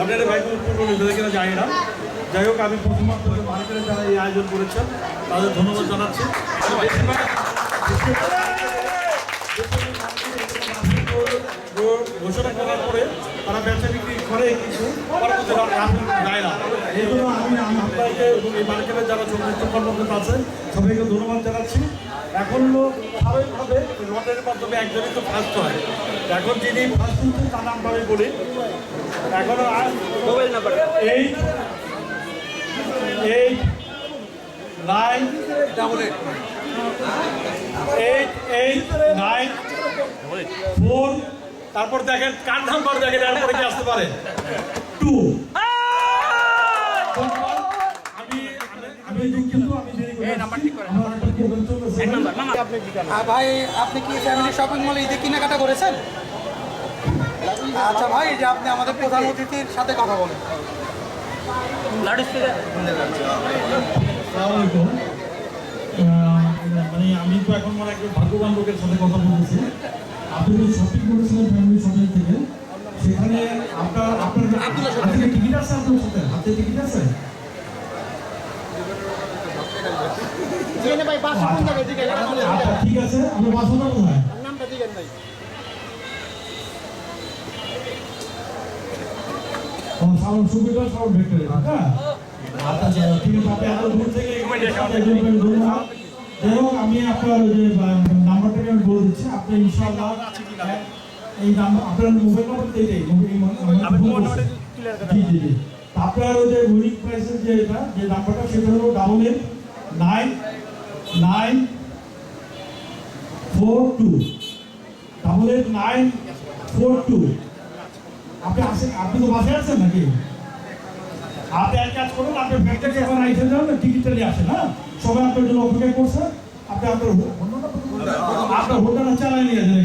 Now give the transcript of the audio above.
অর্ডারে ভাই উৎপন্ন কিনা জানি না। যাই হোক, আমি প্রথমবার ভারতের যারা এই আয়োজন করেছেন, তাদের ধন্যবাদ জানাচ্ছি। ঘোষণা করার পরে তারা ব্যবসা বিক্রি করে কিছু যায় না। এই আমি এবং এই মার্কেটের যারা সংশ্লিষ্ট কর্মকর্তা আছে সবাইকে ধন্যবাদ জানাচ্ছি। এখন স্বাভাবিকভাবে লটারির মাধ্যমে একজনই তো ফার্স্ট হয়। এখন যিনি ফার্স্ট হচ্ছেন তার নামটা আমি বলি। এখন mobile number eight eight nine double eight eight eight nine four তারপর দেখেন কার নাম্বার দেখেন এরপরে কি আসতে পারে? টু ভাই আপনি কি ফ্যামিলি শপিং মলে ঈদে কেনাকাটা করেছেন? আচ্ছা ভাই যে আপনি আমাদের প্রধান অতিথির সাথে কথা বলেন। মানে আমি তো এখন মনে হয় একজন ভাগ্যবান লোকের সাথে কথা বলতেছি। আপনি যে শপিং করেছিলেন ফ্যামিলি শপিং থেকে। সেখানে আপনার আপনার হাতে টিকিট আছে আপনার সাথে? হাতে টিকিট আছে? আচ্ছা ঠিক আছে আমরা বাসনা কোথায় ও সাউন্ড সুবিধা সাউন্ড ভেক্টরে হ্যাঁ? আচ্ছা আচ্ছা, ঠিক আছে আপনি দূর থেকে যাই হোক আমি আপনার যে নাম্বারটাকে আমি বলে দিচ্ছি। আপনি ইনশাআল্লাহ এই নাম্বার আপনার মোবাইল নাম্বার তো এটাই মোবাইল জি জি জি। আপনার ওই যে উইনিং প্রাইসের যে এটা যে নাম্বারটা সেটা হলো double eight nine nine four two. তাহলে নাইন ফোর টু। আপনি আসেন আপনি তো বাসে আছেন নাকি? আপনি এক কাজ করুন, আপনি ফ্যাক্টরি এখন আইসে যান টিকিটটা নিয়ে আসেন হ্যাঁ? সবাই আপনার জন্য অপেক্ষা করছে, আপনি আপনার আপনার হোটেলটা চালাই নিয়ে যান